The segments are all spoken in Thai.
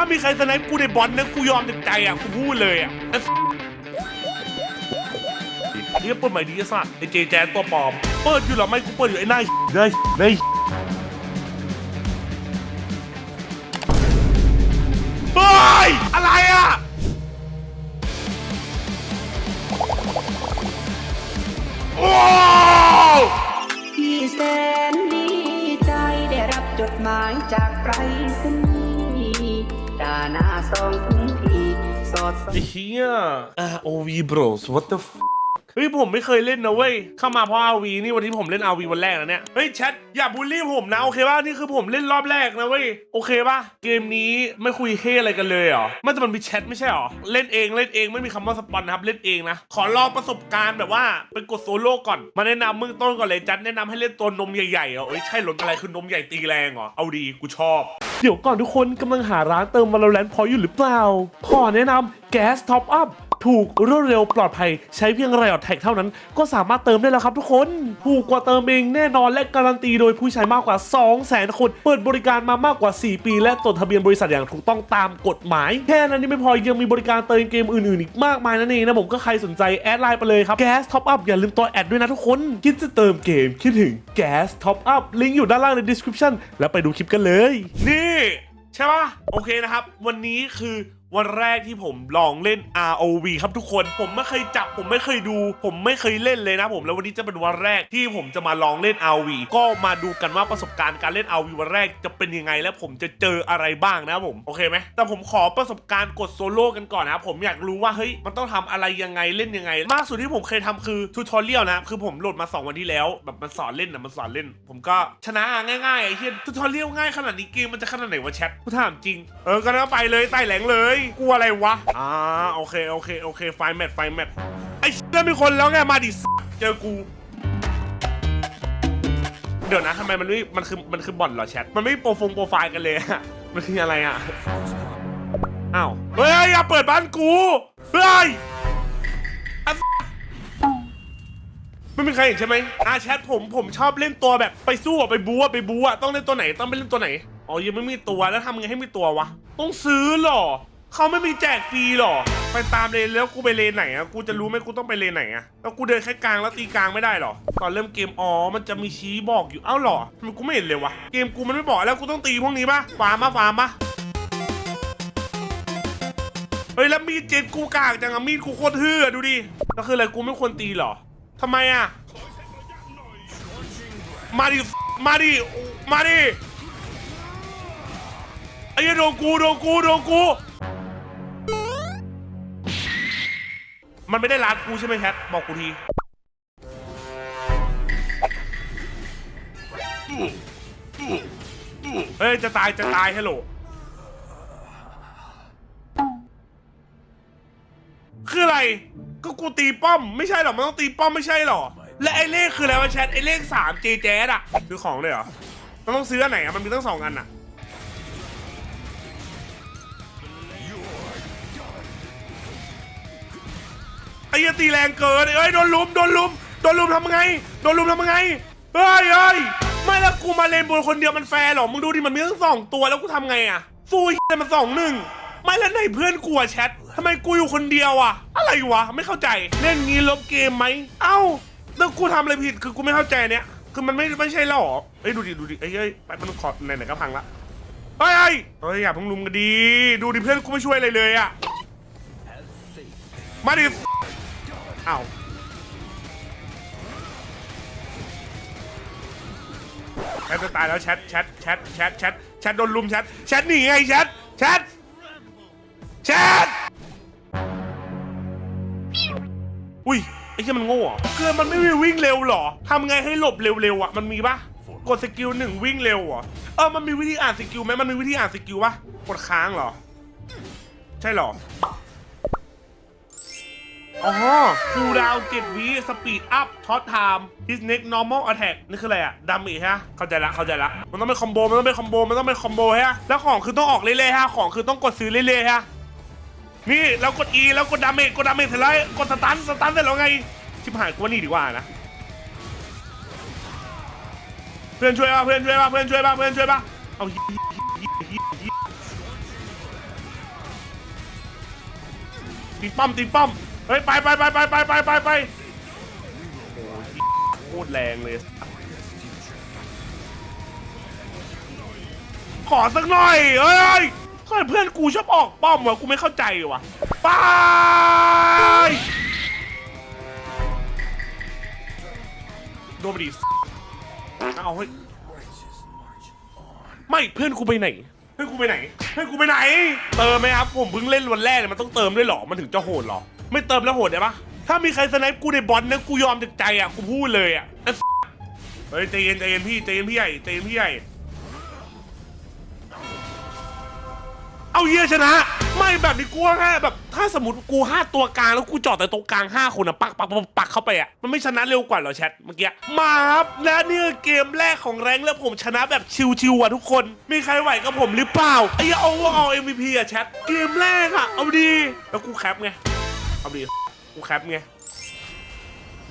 ถ้ามีใครสไนป์กูในบอลนะกูยอมจากใจอะกูพูดเลยอะไอ้นี่เปิดใหม่ดีสัตว์ไอเจแจตัวปลอม เปิดอยู่หรอไม่กูเปิดอยู่ไอ้นายนายนายเฮ้ยอะไรอะโอ้พี่แสนดีใจได้รับจดหมายจากไปรษณีย์ ด่าหน้าสองถึงพี่สอดส่องไอ้เฮีย ROV bros what the f เฮ้ยผมไม่เคยเล่นนะเว้ยเข้ามาเพราะ RV นี่วันที่ผมเล่น RV วันแรกนะเนี่ยเฮ้ยแชทอย่าบูลลี่ผมนะโอเคป่ะนี่คือผมเล่นรอบแรกนะเว้ยโอเคป่ะเกมนี้ไม่คุยเฮอะไรกันเลยเหรอไม่แต่มันมีแชทไม่ใช่หรอเล่นเองเล่นเองไม่มีคำว่าสปอนนะครับเล่นเองนะขอลองประสบการณ์แบบว่าเป็นกดโซโล่ก่อนมาแนะนำมึงต้นก่อนเลยจัดแนะนำให้เล่นตัวนมใหญ่ๆเหรอเอ้ยใช่หรออะไรคือนมใหญ่ตีแรงเหรอเอาดีกูชอบเดี๋ยวก่อนทุกคนกำลังหาร้านเติม Valorant พออยู่หรือเปล่าขอแนะนำ Gas Top Up ถูกรวดเร็วปลอดภัย ใช้เพียงไรออดแท็กเท่านั้น ก็สามารถเติมได้แล้วครับทุกคน ถูกกว่าเติมเองแน่นอนและการันตีโดยผู้ใช้มากกว่า 200,000 คน เปิดบริการมามากกว่า 4 ปี และจดทะเบียนบริษัทอย่างถูกต้องตามกฎหมาย แค่นั้นยังไม่พอยังมีบริการเติมเกมอื่นๆอีกมากมายนั่นเองนะผมก็ใครสนใจแอดไลน์ไปเลยครับ Gas Top Up อย่าลืมตัวแอดด้วยนะทุกคนคิดจะเติมเกมคิดถึง Gas Top Up ลิงก์อยู่ด้านล่างใน description แล้วไปดูคลิปกันเลย นี่ ใช่ป่ะโอเคนะครับ วันนี้คือ วันแรกที่ผมลองเล่น ROV ครับทุกคน ผมไม่เคยจับ ผมไม่เคยดู ผมไม่เคยเล่นเลยนะผมแล้ววันนี้จะเป็นวันแรกที่ผมจะมาลองเล่น ROV ก็มาดูกันว่าประสบการณ์การเล่น ROV วันแรกจะเป็นยังไงและผมจะเจออะไรบ้างนะผมโอเคไหมแต่ผมขอประสบการณ์กดโซโล่กันก่อนนะผมอยากรู้ว่าเฮ้ยมันต้องทำอะไรยังไงเล่นยังไง มากสุดที่ผมเคยทำคือทูทอเรียลนะคือผมโหลดมา 2 วันที่แล้วแบบมันสอนเล่นนะมันสอนเล่น ผมก็ชนะง่ายๆไอ้เหี้ยทูทอเรียลง่ายขนาดนี้เกมมันจะขนาดไหนวะแชทกูถามจริงเออก็แล้วไปเลยไต่แหลงเลยกลัวอะไรวะ อ่าโอเคโอเคโอเคไฟแมทไฟแมทไอ้เชี่ยมีคนแล้วไงมาดิเจอกู เดี๋ยวนะทำไมมันไม่มันคือมันคือบ่อนเหรอแชทมันไม่โปรฟงโปรไฟล์กันเลยอะมันคืออะไรอะอ้าวเฮ้ยอย่าเปิดบ้านกูเฮ้ยอะไม่มีใครเห็นใช่ไหมอาแชทผมผมชอบเล่นตัวแบบไปสู้อะไปบูอะไปบูอะต้องเล่นตัวไหนต้องไปเล่นตัวไหนอ๋อยังไม่มีตัวแล้วทำไงให้มีตัววะ ต้องซื้อเหรอ เขาไม่มีแจกฟรีหรอ ไปตามเลนแล้วกูไปเลนไหนอะกูจะรู้ไหมกูต้องไปเลนไหนอะแล้วกูเดินแค่กลางแล้วตีกลางไม่ได้หรอ ตอนเริ่มเกมอ๋อ มันจะมีชี้บอกอยู่ เอ้าหรอทำไมกูไม่เห็นเลยวะ เกมกูมันไม่บอกแล้วกูต้องตีพวกนี้ปะฟาร์มปะฟาร์มปะเฮ้ยแล้วมีดเจ็ดกูกากจังอะมีดกูโคตรเฮือดูดิ ก็คืออะไรกูไม่ควรตีหรอทำไมอะมาดิ มาดิ มาดิ ไอ้โดนกูโดนกูโดนกู มันไม่ได้ร้านกูใช่ไหมแคทบอกกูทีเฮ้ย จะตายจะตายฮัลโหลคืออะไร ก็กูตีป้อม ไม่ใช่หรอมันต้องตีป้อมไม่ใช่หรอ และไอ้เลขคืออะไรวะแชทไอ้เลขสามเจแจ๊ดอะซื้อของเลยเหรอมันต้องซื้ออันไหนอะมันมีตั้งสองอันอะ อ้ยตีแรงเกินเอ้ยโดนลุมโดนลุมโดนลุมทำไงโดนลุมทำไงเฮ้ยเฮ้ยไม่แล้วกูมาเลนบนคนเดียวมันแฟร์หรอมึงดูดิมันมีตั้งสองตัวแล้วกูทำไงอะสู้ไอ้เหี้ยมันสองหนึ่งไม่แล้วไหนเพื่อนกูอะแชททำไมกูอยู่คนเดียวอะอะไรวะไม่เข้าใจเล่นงี้ลบเกมไหมเอ้าแล้วกูทำอะไรผิดคือกูไม่เข้าใจเนี่ยคือมันไม่ไม่ใช่แล้วหรอเอ้ยดูดิดูดิเอ้ยเอ้ยไปมันขอไหนๆก็พังละเฮ้ยเฮ้ยเฮ้ยอย่าพิ่งลุมกันดี ดูดิเพื่อนกูไม่ช่วยอะไรเลยอะมาดิ อ้าวแชทจะตายแล้วแชทแชทแชทแชทแชทแชทโดนลุมแชทแชทหนีไงแชทแชทแชทอุ้ยไอ้เหี้มันโง่เหรอเกินมันไม่มีวิ่งเร็วหรอทำไงให้หลบเร็วๆอะมันมีปะกดสกิลหนึ่งวิ่งเร็วเหรอเออมันมีวิธีอ่านสกิลไหมมันมีวิธีอ่านสกิลปะกดค้างหรอ ใช่หรอ อ๋อฟูดาวเจ็ดวิสปีดอัพช็อตไทม์ฮิสเน็กนอร์มอลอะแทกนี่คืออะไรอะดามีฮะ เข้าใจละเข้าใจละ มันต้องเป็นคอมโบ มันต้องเป็นคอมโบ มันต้องเป็นคอมโบฮะ แล้วของคือต้องออกเรื่อยๆฮะ ของคือต้องกดซื้อเรื่อยๆฮะ นี่แล้วกด E แล้วกดดามจกดดามจเสร็จแล้วกดสตันสตันเสร็จแล้วไง ชิบหายกูว่านี่ดีกว่านะ เพื่อนช่วยป่ะเพื่อนช่วยป่ะเพื่อนช่วยป่ะเพื่อนช่วยป่ะ เอาตีป้อมตีป้อม เฮ้ยไปไปไปไปไปไปไปไปโอ้ยโคตรแรงเลย ขอสักหน่อยเอ้ยทำไมเพื่อนกูชอบออกป้อมวะกูไม่เข้าใจวะไปโดนไปดิเอาเฮ้ยไม่เพื่อนกูไปไหน เพื่อนกูไปไหน เพื่อนกูไปไหน เติมไหมครับ ผมเพิ่งเล่นวันแรกเนี่ยมันต้องเติมด้วยเหรอ มันถึงจะโหดเหรอ ไม่เติมแล้วโหดได้ปะถ้ามีใครสไนป์กูในบอลนะกูยอมจากใจอะกูพูดเลยอะไอ้เฮ้ยใจเย็นใจเย็นพี่ใจเย็นพี่ใหญ่ใจเย็นพี่ใหญ่เอาเยี่ยชนะ ไม่แบบนี้กูแค่แบบ ถ้าสมมติกูห้าตัวกลางแล้วกูจอดแต่ตรงกลางห้าคนอะปักปักปักปักเข้าไปอะมันไม่ชนะเร็วกว่าเหรอแชทเมื่อกี้มาครับและนี่คือเกมแรกของแรงแล้วผมชนะแบบชิวๆอะทุกคน มีใครไหวกับผมหรือเปล่าไอ้เหี้ยเอาเอา MVP อะแชทเกมแรกอะเอาดีแล้วกูแคปไง เอาดีกูแคปไง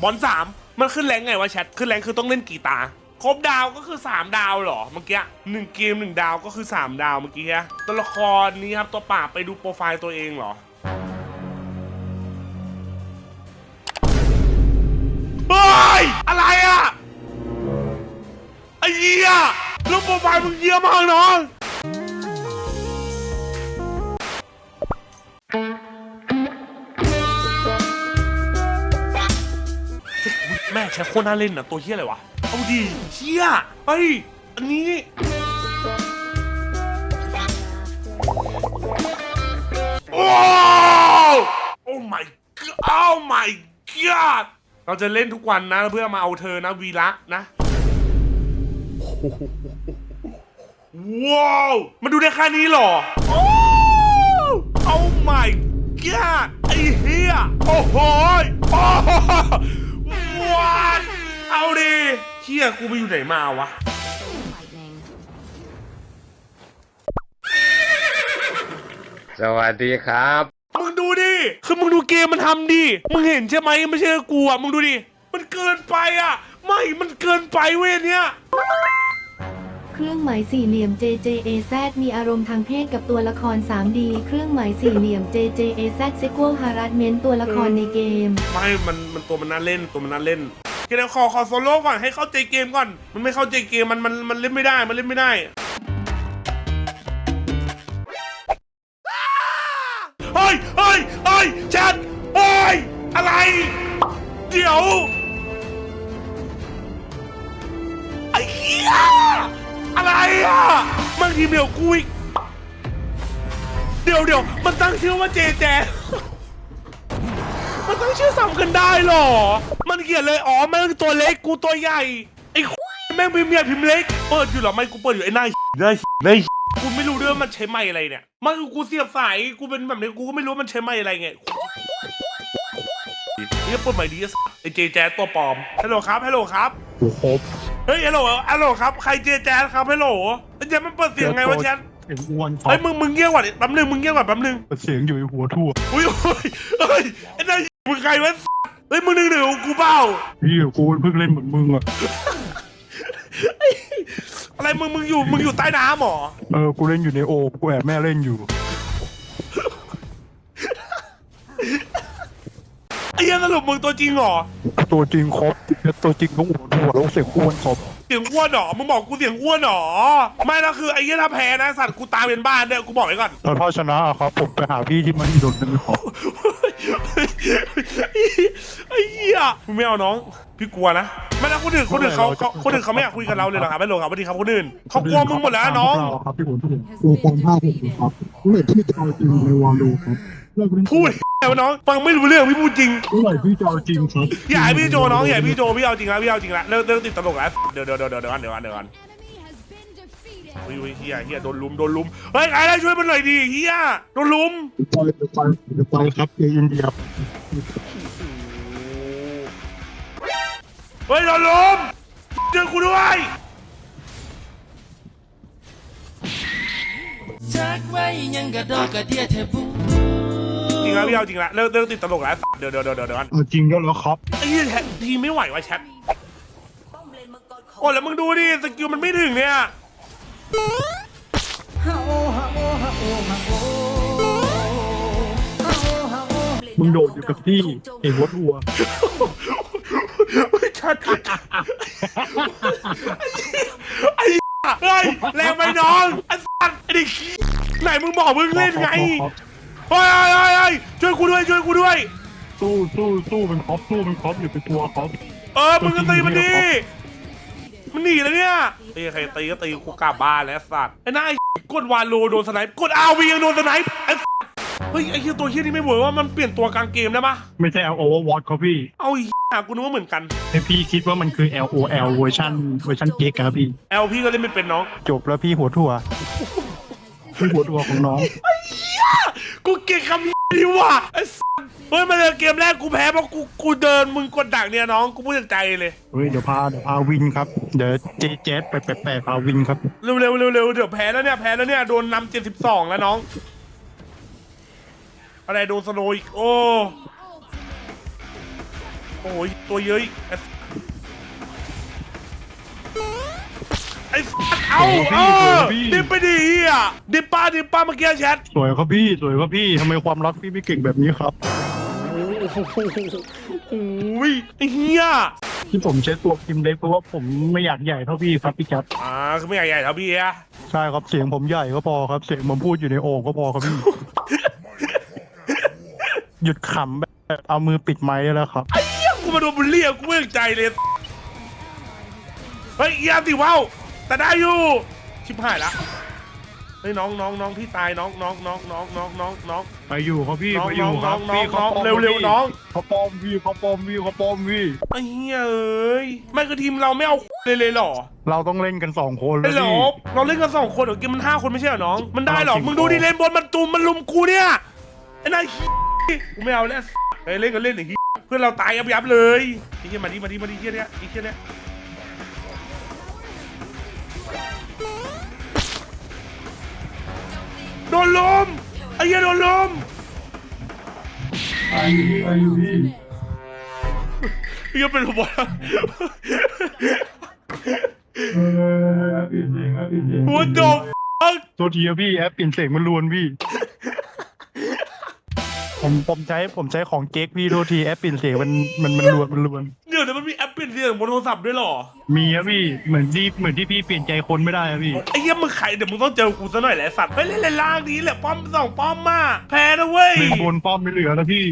บอลสามมันขึ้นแรงไงวะแชท ขึ้นแรงคือต้องเล่นกี่ตา ครบดาวก็คือ 3 ดาวเหรอเมื่อกี้หนึ่งเกมหนึ่งดาวก็คือ 3 ดาวเมื่อกี้ตัวละครนี้ครับตัวป่าไปดูโปรไฟล์ตัวเองเหรอเฮ้ยอะไรอะไอ้เหี้ยรูปโปรไฟล์มึงเยี่ยมากน้อง ม่ใช้โคตรน่าเล่นนะตัวเหี้ยอะไรวะ เอาดีเชี่ยเฮ้ยอันนี้โอ้โอ้ my god โอ้ my god เราจะเล่นทุกวันนะเพื่อมาเอาเธอนะวีระนะว้าวมันดูได้แค่นี้หรอ โอ้โอ้ my god ไอ้เฮียโอ้โหยโอ้ โหว้าวเอาดิเฮียกูไปอยู่ไหนมาวะสวัสดีครับ มึงดูดิ คือมึงดูเกมมันทำดิ มึงเห็นใช่ไหมไม่ใช่กูอะ มึงดูดิ มันเกินไปอะ ไม่ มันเกินไปเว้ยเนี้ย เครื่องหมายสี่เหลี่ยม JJAZ มีอารมณ์ทางเพศกับตัวละคร 3D เครื่องหมายสี่เหลี่ยม JJAZ Sexual Harassment ตัวละครในเกม ไม่มันมันตัวมันน่าเล่นตัวมันน่าเล่นเดี๋ยวขอขอโซโล่ก่อนให้เข้าใจเกมก่อน มันไม่เข้าใจเกมมันมันมันเล่นไม่ได้มันเล่นไม่ได้เฮ้ยเฮ้ยเฮ้ยแชทเฮ้ยอะไร เดี๋ยว มันทีมเดียวกูอีก เดี๋ยวเดี๋ยวมันตั้งชื่อว่าเจแจ มันตั้งชื่อซ้ำกันได้เหรอ มันเขียนเลยอ๋อแม่งตัวเล็กกูตัวใหญ่ ไอ้แม่งพิมพ์ใหญ่พิมพ์เล็ก เปิดอยู่เหรอไม่กูเปิดอยู่ไอ้หน้าหน้าหน้ากูไม่รู้ด้วยว่ามันใช้ไม้อะไรเนี่ย มันคือกูเสียบสายกูเป็นแบบนี้กูก็ไม่รู้ว่ามันใช้ไม้อะไรไงนี่เปิดใหม่ดีอะไอ้เจแจตัวปลอมฮัลโหลครับฮัลโหลครับกูครบเฮ้ยฮัลโหลฮัลโหลครับ ใครเจแจครับฮัลโหล ไอ้เจมันเปิดเสียงไงวะแชทเสียงอ้วนครัเฮ้ยบมึงมึงเงียบก่อนดิแป๊บนึงมึงเงียบก่อนแป๊บนึงเสียงอยู่ในหัวทั่วอุ้ยโอ้ยเฮ้ยไอ้นายมึงใครวะเฮ้ยมึงนึกถึงกูเปล่าพี่กูเพิ่งเล่นเหมือนมึงอะอะไรมึงมึงอยู่มึงอยู่ใต้น้ำเหรอเออกูเล่นอยู่ในโอบกูแอบแม่เล่นอยู่ไอ้เหี้ยันสรุปมึงตัวจริงเหรอตัวจริงครบตัวจริงต้องหัวทั่วแล้วเสียงอ้วนครบ เสียงอ้วนเหรอมึงบอกกูเสียงอ้วนเหรอไม่แล้วคือไอ้เหี้ยถ้าแพ้นะสัตว์กูตายเป็นบ้านเนี่ยกูบอกไว้ก่อนแล้วถ้าชนะอะครับผมไปหาพี่ที่มันโดนเป็นขอไอ้เหี้ยมึงไม่เอาน้อง พี่กลัวนะไม่แล้วคนอื่นคนอื่นเขาเขาคนอื่นเขาไม่อยากคุยกับเราเลยเหรอครับไม่หรอกครับสวัสดีครับคนอื่นเขากลัวมึงหมดแล้วนะน้อง ครับพี่ผมตัวความภาคผมครับเมื่อไหร่พี่จะเอาจริงในวอลลูครับเลิกเล่น พูดไอ้วะน้องฟังไม่รู้เรื่องพี่พูดจริงเมื่อไหร่พี่จะเอาจริงครับอย่าให้พี่โจน้องอย่าให้พี่โจพี่เอาจริงแล้วพี่เอาจริงแล้วเลิกเลิกติดตลกแล้วเดี๋ยวเดี๋ยวเดี๋ยวเดี๋ยวเดี๋ยวก่อนเดี๋ยวก่อนเดี๋ยวก่อนอุ้ยอุ้ยเฮียเฮียโดนลุมโดนลุมเฮ้ยใครได้ช่วยมันหน่อยดิเฮียโดนลุมไปเดี๋ยวไปเดี๋ยวไปครับเย็นๆครับเฮ้ยโดนลุมเจอกูด้วยจักไว้ยังกระดอกกระเดียเทบู จริงแล้วพี่เอาจริงแล้วเลิกเลิกติดตลกแล้วเดี๋ยวเดี๋ยวเดี๋ยวเดี๋ยวเดี๋ยวก่อนเอาจริงก็แล้วครับไอ้เฮียแชททีไม่ไหววะแชทโอ้แล้วมึงดูดิสกิลมันไม่ถึงเนี่ยมึงโดดอยู่กับที่เห็นวัดวัวชัดไอ้เฮ้ยแรงไปน้องไอ้สัตว์ไอ้เด็กขี้ไหนมึงบอกมึงเล่นไง เฮ้ยเฮ้ยเฮ้ยช่วยกูด้วยช่วยกูด้วย สู้สู้สู้เป็นครอปสู้เป็นครอปอย่าไปกลัวครอปเออมึงก็ตีมันดิมันหนีแล้วเนี่ยตีใครตีก็ตีกูกลับบ้านแล้วสัตว์ไอ้หน้าไอ้กดวาโลโดนสไนป์กดอาวียังโดนสไนป์ไอ้สัตว์เฮ้ยไอ้เหี้ยตัวเหี้ยนี่ไม่เวิร์กว่ามันเปลี่ยนตัวกลางเกมได้ปะไม่ใช่ L O W A T ครับพี่เอาไอ้เหี้ยกูนึกว่าเหมือนกันให้พี่คิดว่ามันคือ L O L เวอร์ชันเวอร์ชันเก๊กครับพี่ แอลพี่ก็เล่นไม่เป็นน้องจบแล้วพี่หัวถั่วพี่หัวถั่วของน้อง กูเก่งคำนี้ดีว่ะไอ้สัตว์เฮ้ยมาเลยเกมแรกกูแพ้เพราะกูกูเดินมึงกดดักเนี่ยน้องกูพูดจากใจเลย เฮ้ยเดี๋ยวพาเดี๋ยวพาวินครับ เดี๋ยวเจเจสไปแปะๆพาวินครับเร็วเร็วเร็วเร็วเดี๋ยวแพ้แล้วเนี่ยแพ้แล้วเนี่ยโดนนำเจ็ดสิบสองแล้วน้อง อะไรโดนสโนว์อีกโอ้โอ้ยตัวเยอะอีกไอ้สัส ไอ้สัสเอาโอ้พี่เออโอ้พี่ดิบไปดิเฮียดิบป้าดิบป้าเมื่อกี้แชทสวยครับพี่สวยครับพี่ทำไมความรักพี่ไม่เก่งแบบนี้ครับโอ้ยไอ้เฮียที่ผมใช้ตัวพิมพ์เล็กเพราะว่าผมไม่อยากใหญ่เท่าพี่ครับพี่แคทอ่าคือไม่ใหญ่ใหญ่เท่าพี่อะใช่ครับเสียงผมใหญ่ก็พอครับเสียงผมพูดอยู่ในโอ่งก็พอครับพี่หยุดขำแบบเอามือปิดไม้ได้แล้วครับไอ้เฮียกูมาโดนบุลลี่อะกูไม่ตั้งใจเลยเฮ้ยเอียติว่าว แต่ได้อยู่ ชิบหายละเฮ้ยน้องน้องน้องพี่ตายน้องน้องน้องน้องน้องน้องน้อง ไปอยู่ครับพี่น้องไปอยู่ครับน้องพี่น้องขาปลอมเร็วๆพี่น้อง เขาปลอมพี่เขาปลอมพี่เขาปลอมพี่ไอ้เฮียเอ้ยไม่คือทีมเราไม่เอาเลยเลยเหรอเราต้องเล่นกันสองคนไอ้แล้วเหรอพี่ เราเล่นกันสองคนเหรอเกมมันห้าคนไม่ใช่เหรอน้อง มันได้เหรอเอาจริงมึงดูดิเลนบนมันตุมมันลุมกูเนี่ยไอ้นายเหี้ยกูไม่เอาแล้วไอ้เล่นกันเล่นอย่างนี้เพื่อนเราตายยับยับเลยไอ้เฮียมาดิมาดิมาดิเฮียเนี้ยไอ้เฮียเนี้ย โดนลมไอ้เฮียโดนลมไปไปอยู่พี่เฮียเป็นหัวหัวโดบโทษทีครับพี่แอปเปลี่ยนเสียงมันลวนพี่ ผมผมใช้ผมใช้ของเก๊กพี่โทษทีแอปเปลี่ยนเสียงมันมันมันลวนมันลวน เดี๋ยวเดี๋ยวมันมีแอปเปลี่ยนเสียงบนโทรศัพท์ด้วยเหรอมีครับพี่เหมือนที่เหมือนที่พี่เปลี่ยนใจคนไม่ได้ครับพี่ไอ้เหี้ยมึงไข่เดี๋ยวมึงต้องเจอกูซะหน่อยแหละสัตว์ไปเล่นเลนล่างนี้แหละป้อมสองป้อมมาแพ้นะเว้ยเล่นบนป้อมไม่เหลือแล้วพี่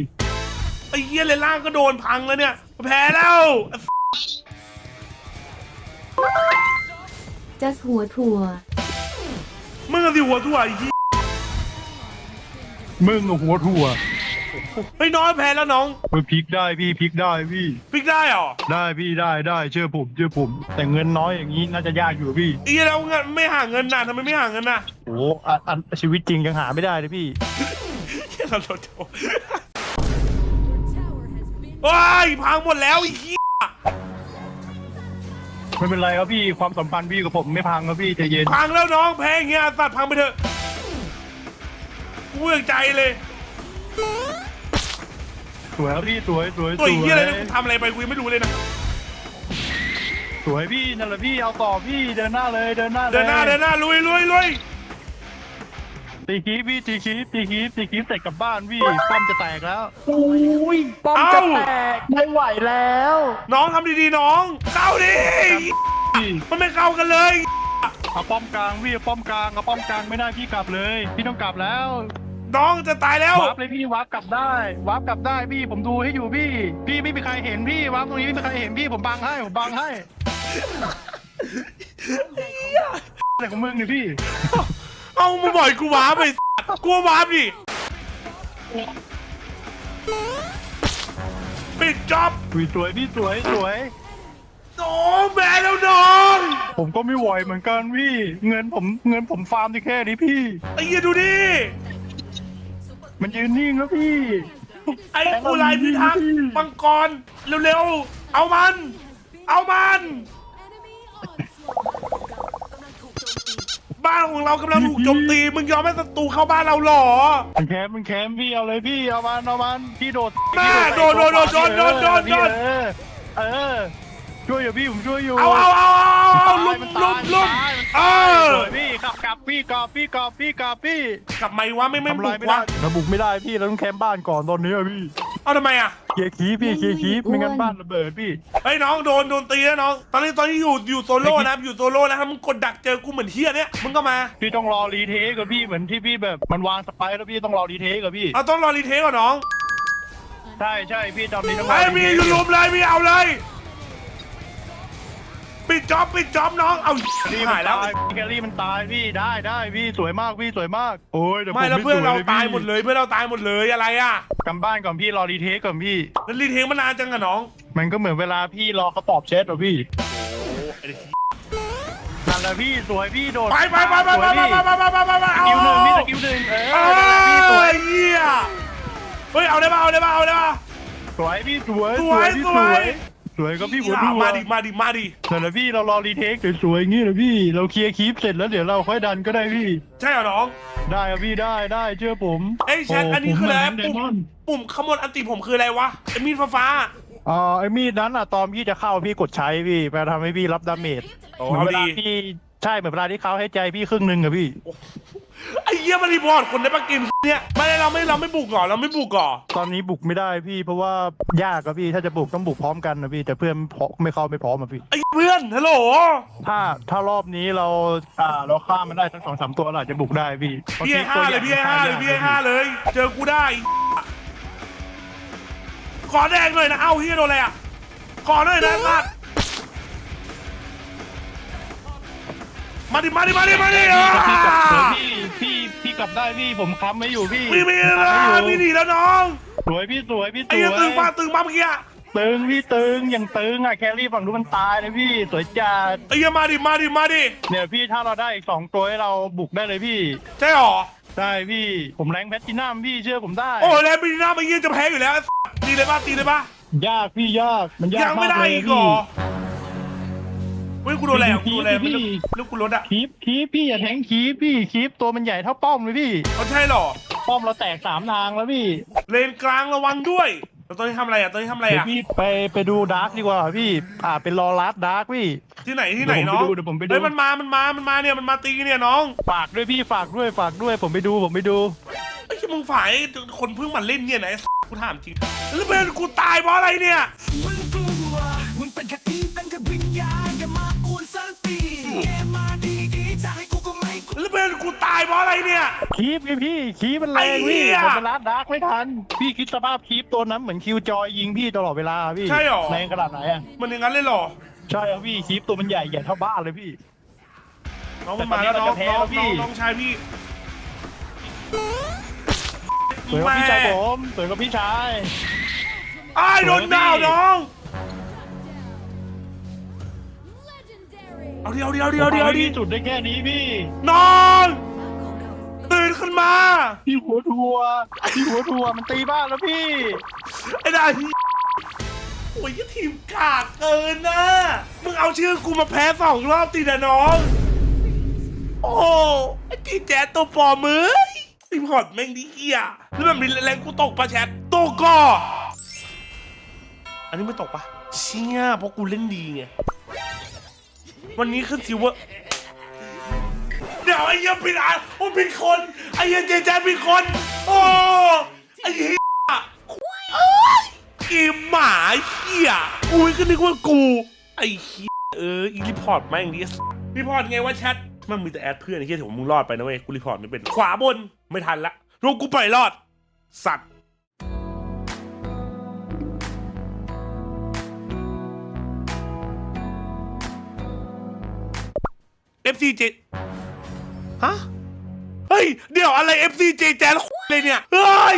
ไอ้เหี้ยเลนล่างก็โดนพังแล้วเนี่ยแพ้แล้วจัสหัวถั่วมึงอะสิหัวทั่วไอ้เหี้ยมึงกับหัวถั่ว เฮ้ยน้อยแพ้แล้วน้องไปพลิกได้พี่พลิกได้พี่ พลิกได้เหรอได้พี่ได้ได้เชื่อผมเชื่อผม แต่เงินน้อยอย่างนี้น่าจะยากอยู่พี่ไอ้เหี้ยแล้วเงินไม่หาเงินน่ะทำไมไม่หาเงินน่ะโอ้อันอันชีวิตจริงยังหาไม่ได้เลยพี่ เหี้ยเราโดนโดนว้ายพังหมดแล้วไอ้เหี้ยไม่เป็นไรครับพี่ความสัมพันธ์พี่กับผมไม่พังครับพี่ใจเย็นพังแล้วน้องแพ้อย่างเงี้ยสัตว์พังไปเถอะกูเบื่อใจเลย สวยครับพี่สวยสวยสตัววยไอ้เหี้ยอะไรเนี่ยกูทำอะไรไปกูยังไม่รู้เลยนะ สวยพี่นั่นแหละพี่เอาต่อพี่เดินหน้าเลยเดินหน้าลยเดินหน้าเดินหน้าลุยลุยลุยตีคีบพี่ตีคีบตีคีบตีคีบเสร็จกลับบ้านพี่ป้อมจะแตกแล้วป้อมจะแตกไม่ไหวแล้วน้องทำดีๆน้อง เข้าดิพี่มันไม่เข้ากันเลยเอาป้อมกลางพี่เอาป้อมกลางเอาป้อมกลางไม่ได้พี่กลับเลย พี่ต้องกลับแล้ว น้องจะตายแล้ว วาร์ปเลยพี่วาร์ปกลับได้วาร์ปกลับได้พี่ผมดูให้อยู่พี่ พี่ไม่มีใครเห็นพี่วาร์ปตรงนี้ไม่มีใครเห็นพี่ผมบังให้ผมบังให้อะไรของมึงเนี่ยพี่เอามาบ่อยกูว้าไปกูว้าดิปิดจ็อบสวยสวยพี่สวยสวยน้องแม่แล้วน้องผมก็ไม่ไหวเหมือนกันพี่ เงินผมเงินผมฟาร์มได้แค่นี้พี่ไอ้เหี้ยดูดิ มันยืนนิ่งแล้วพี่ ไอ้กูลายพิทักษ์มังกรเร็วๆ เอามัน เอามัน บ้านของเรากำลังถูกโจมตี มึงยอมให้ศัตรูเข้าบ้านเราเหรอมันแคมมันแคมพี่เอาเลยพี่เอามันเอามันพี่โดดแม่พี่โดดโดดโดดโดดโดดโดดโดดเออเออ ช่วยอยู่พี่ผมช่วยอยู่เอาเอาเอาเอาเอาลุมมันลุตามยลุมมันตายเอมันตายอสวยพี่กลับกลับพี่กลับพี่กลับพี่กลับพี่กลับไหมวะไม่ไม่ทำบุลายกไม่ได้วะเราบุกไม่ได้พี่เราต้องแคมป์บ้านก่อนตอนนี้อะพี่เอาทำไมอะเคลียร์คีปพี่เคลียร์คีปไม่งั้นบ้านระเบิดพี่เฮ้ยน้องโดนโดนตีนะน้องตอนนี้ตอนนี้อยู่อยู่โซโล่นะอยู่โซโล่นะถ้ามึงกดดักเจอกูเหมือนเฮียเนี้ยมึงก็มาพี่ต้องรอรีเทคกับพี่เหมือนที่พี่แบบมันวางสไปร์แล้วพี่ต้องรอรีเทคกับพี่เอาต้องรอรีเทคก่อนน้องใช่ใช่พี่ตอนนี้ต้องรอไอ้ยรีมีเทคอยู่ลุมเลยมีเอาเลย ปิดจ็อบปิดจ็อบน้อง เอาแคลรี่หายแล้วมันตายแคลรี่มันตายพี่ได้ได้พี่สวยมากพี่สวยมาก โอ้ยเดี๋ยวผมไม่แล้วเพื่อนสยเราพี่ตายหมดเลยเพื่อนเราตายหมดเลยอะไรอะกลับบ้านก่อนพี่รอรีเทคก่อนพี่ แล้วรีเทคมานานจังอะน้องมันก็เหมือนเวลาพี่รอกระตอบเช็ดอะพี่นั่นแหละพี่สวยพี่โดดไปไปไปไปสไปวยไปพี่ไปไปไปไปไปสกิลหนึ่งพี่สกิลหนึ่งเออเอนั่นแหละพี่สอวยเฮียเฮ้ยเอาได้ป่ะเอาได้ป่ะเอาได้ป่ะสวยพี่สวยสวยพี่สสววยย สวยก็พี่หัวดูมาดิมาดิมาดินั่นแหละพี่เรารอรีเทคสวยๆอย่างงี้นะพี่เราเคลียร์คลิปเสร็จแล้วเดี๋ยวเราค่อยดันก็ได้พี่ ใช่เหรอน้องได้ครับพี่ได้ได้เชื่อผมเอ้ยแชทอันนี้คืออะไรเดปุ่มมอนปุ่มขโมยอันติผมคืออะไรวะไอ้มีดฟ้าอ่าไอ้มีดนั้นอะตอนพี่จะเข้าพี่กดใช้พี่ไปทำให้พี่รับดาเมจๆโอ้เหมือเอานเวลาดีพี่ ใช่เหมือนเวลาที่เขาให้ใจพี่ครึ่งหนึ่งอะพี่ ไอ้เหี้ยมันรีพอร์ตคนได้ปะกินเนี่ยไม่ได้เราไม่เราไม่บุกก่อนเราไม่บุกก่อนตอนนี้บุกไม่ได้พี่ เพราะว่ายากอะพี่ถ้าจะบุกต้องบุกพร้อมกันนะพี่ แต่เพื่อนพอไม่เข้าไม่พร้อมอะพี่ ไอ้เพื่อนฮัลโหลถ้าถ้ารอบนี้เราอ่าเราฆ่ามันได้ทั้งสองสามตัวเราอาจจะบุกได้พี่พระพี่ให้ห้าเลยพี่ให้ห้าเลยพี่ให้ห้าเลย เจอกูได้ไอ้ขอแดงหน่อยนะเอ้าเฮียโดนอะไรอะขอหน่อยนะสัตว์ มาดิมาดิมาดิมาดิอะพี่กลับเออพี่พี่พี่กลับได้พี่ผมค้ำไว้อยู่พี่พี่มีผนะค้ำไว้อยู่พี่หนีแล้วน้องสวยพี่สวยพี่สไอ้วยเหี้ยตึงมาตึงมาเมื่อกี้อะตึงพี่ตึงอย่างตึงอะแครี่ฝั่งนู้นมันตายเลยพี่สวยจัดไอ้เหี้ยมาดิมาดิมาดิเนี่ยพี่ถ้าเราได้อีกสองตัวให้เราบุกได้เลยพี่ใช่หรอได้พี่ผมแรงแพทตินัมพี่เชื่อผมได้ โอ้ยแล้วปีหน้าไอ้เหี้ยจะแพ้อยู่แล้วไอ้สัตว์ตีเลยป่ะตีเลยป่ะยากพี่ยากมันยากยังไม่ได้ากเลยอีกเหรพี่อ เฮ้ยกูโดนอะไรอะกูโดนอะไรพี่ไม่รู้ลูกกูรถอะคีปคีปพี่อย่าแทงคีปพี่คีปตัวมันใหญ่เท่าป้อมเลยพี่ เขาใช่หรอ ป้อมเราแตกสามทางแล้วพี่เลนกลางระวังด้วยแล้วตอนนี้ทำอะไรอะตอนนี้ทำอะไรเดี๋ยวอะพี่ไปไปดูดาร์กดีกว่าพี่ อ่าเป็นรอลัสดาร์กพี่ ที่ไหนที่ไหนน้องเดี๋ยวผมไปดู เฮ้ยมันมา มันมา มันมาเนี่ยมันมาตีเนี่ยน้องฝากด้วยพี่ฝากด้วยฝากด้วยผมไปดูผมไปดู ไอ้ที่มึงฝ่ายคนเพิ่งมาเล่นเนี่ยนะไอ้ กูถามจริงแล้วเป็นกูตายเพราะอะไรเนี่ย มึงกลัวมึงเป็นแค่ผีเป็ กูตายเพราะอะไรเนี่ย คีปไงพี่คีปมันแรไอ้งเหี้พี่ยผมไปลัดดาร์กไม่ทัน พี่คิดสภาพคีปตัวนั้นเหมือนคิวจอยยิงพี่ตลอดเวลาพี่ใช่หรอ แรงขนาดไหนอะมันอย่างนั้นเลยเหรอ ใช่ครับพี่คีปตัวมันใหญ่ใหญ่เท่าบ้านเลยพี่ น้องมันมาแล้วแต่น้ตออนงนี้น้เราองจะแพ้แล้วพี่ น้องน้องชายพี่สวยกับพี่ชายแม่ผมสวยกับพี่ชายไอ้ายโดนดาวน้องเอาเดียวเดียวเดียวเดียวดิพี่จุดได้แค่นี้พี่ น้องตื่น ขึ้นมา พี่หัวทัวร์พี่หัวทัวร์มันตีบ้านแล้วพี่ไอ้ดาฮีโอ้ยทีมกากเกินนะมึงเอาชื่อกูมาแพ้สองรอบติดอะน้อง โอ้ไอ้ตีแจ๊ดตัวปลอมมือทีมหอดแม่งดิเฮียแล้วแบบนี้แรงกูตกปะแชทตกก่ออันนี้ไม่ตกปะเชี่ยเพราะกูเล่นดีไงวันนี้ขึ้นซิลเวอร์เดี๋ ยวไอ้เหี้ยผิดอะโอ้ผิดคนไอ้เหี้ยเจแจ๊ดผิดคน โอ้ไอ้เหี้ยเอ้ยเกมหมาเหี้ยกูก็นึกว่ากู ไอ้เหี้ยเอออีรีพอร์ตแม่งดิรีพอร์ตไงว่าแชทมันมีแต่แอดเพื่อนไอ้เหี้ยถือว่ามึงรอดไปนะเว้ยกูรีพอร์ตไม่เป็นขวาบนไม่ทันละรูกูปล่อยรอด สัตว์ FCJ ฮะ เฮ้ย เดี๋ยวอะไร FCJ แจนเลยเนี่ย เฮ้ย